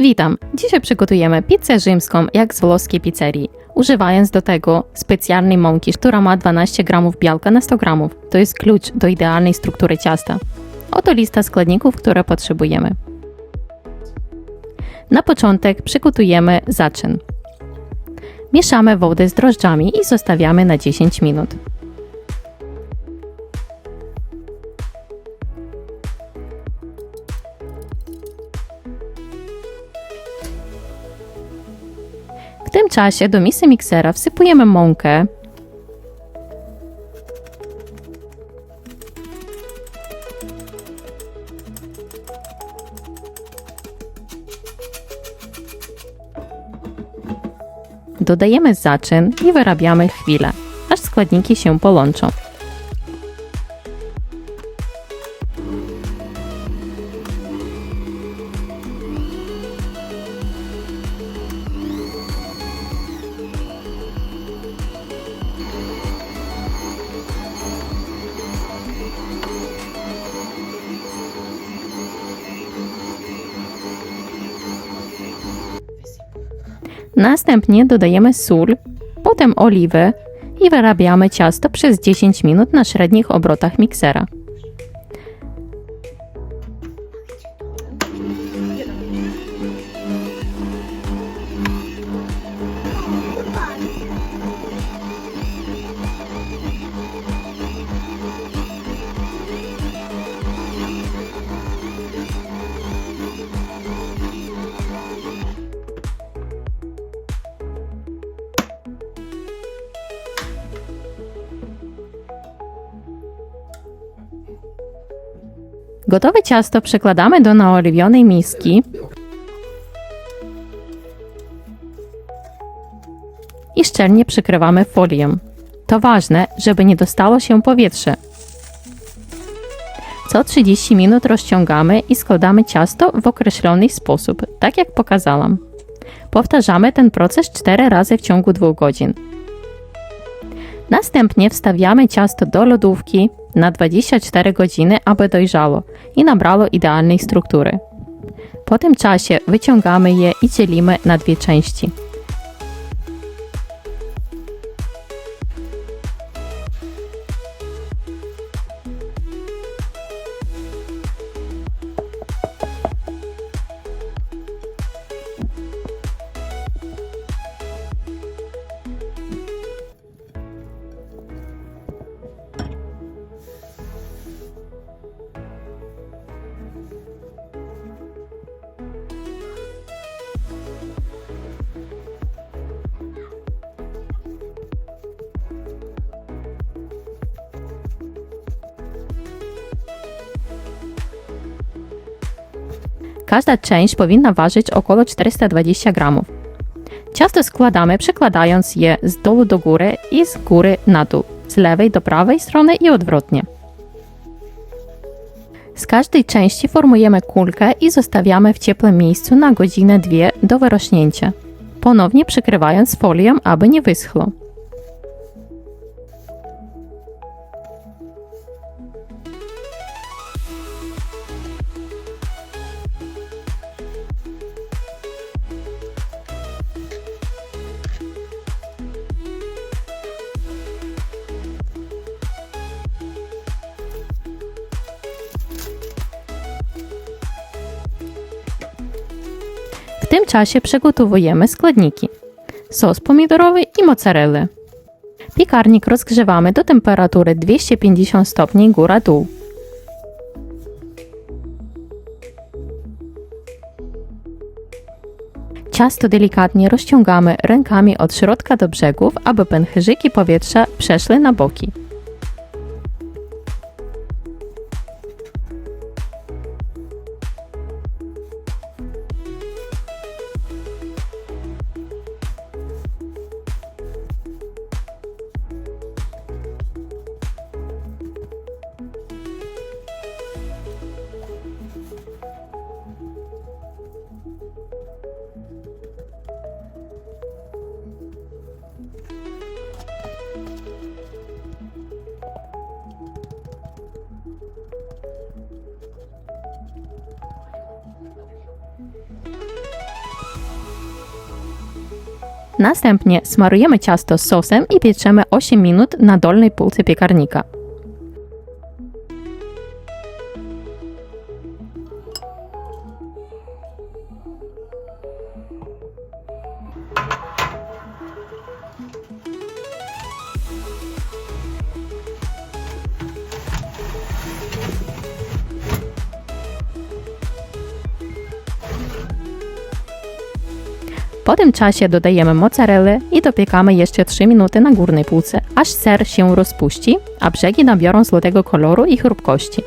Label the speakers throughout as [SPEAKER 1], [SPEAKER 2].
[SPEAKER 1] Witam! Dzisiaj przygotujemy pizzę rzymską jak z włoskiej pizzerii, używając do tego specjalnej mąki, która ma 12 g białka na 100 g. To jest klucz do idealnej struktury ciasta. Oto lista składników, które potrzebujemy. Na początek przygotujemy zaczyn. Mieszamy wodę z drożdżami i zostawiamy na 10 minut. W tym czasie do misy miksera wsypujemy mąkę, dodajemy zaczyn i wyrabiamy chwilę, aż składniki się połączą. Następnie dodajemy sól, potem oliwę i wyrabiamy ciasto przez 10 minut na średnich obrotach miksera. Gotowe ciasto przekładamy do naoliwionej miski i szczelnie przykrywamy folią. To ważne, żeby nie dostało się powietrze. Co 30 minut rozciągamy i składamy ciasto w określony sposób, tak jak pokazałam. Powtarzamy ten proces 4 razy w ciągu 2 godzin. Następnie wstawiamy ciasto do lodówki na 24 godziny, aby dojrzało i nabrało idealnej struktury. Po tym czasie wyciągamy je i dzielimy na dwie części. Każda część powinna ważyć około 420 gramów. Ciasto składamy przekładając je z dołu do góry i z góry na dół, z lewej do prawej strony i odwrotnie. Z każdej części formujemy kulkę i zostawiamy w ciepłym miejscu na godzinę dwie do wyrośnięcia, ponownie przykrywając folią, aby nie wyschło. Tym czasie przygotowujemy składniki. Sos pomidorowy i mozzarellę. Piekarnik rozgrzewamy do temperatury 250 stopni góra-dół. Ciasto delikatnie rozciągamy rękami od środka do brzegów, aby pęcherzyki powietrza przeszły na boki. Następnie smarujemy ciasto sosem i pieczemy 8 minut na dolnej półce piekarnika. Po tym czasie dodajemy mozzarellę i dopiekamy jeszcze 3 minuty na górnej półce, aż ser się rozpuści, a brzegi nabiorą złotego koloru i chrupkości.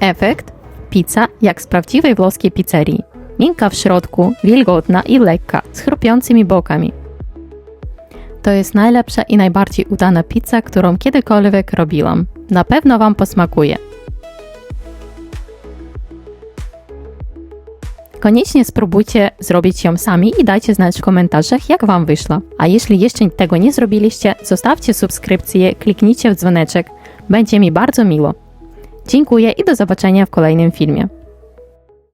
[SPEAKER 1] Efekt? Pizza jak z prawdziwej włoskiej pizzerii. Miękka w środku, wilgotna i lekka, z chrupiącymi bokami. To jest najlepsza i najbardziej udana pizza, którą kiedykolwiek robiłam. Na pewno Wam posmakuje. Koniecznie spróbujcie zrobić ją sami i dajcie znać w komentarzach, jak Wam wyszła. A jeśli jeszcze tego nie zrobiliście, zostawcie subskrypcję, kliknijcie w dzwoneczek. Będzie mi bardzo miło. Dziękuję i do zobaczenia w kolejnym filmie.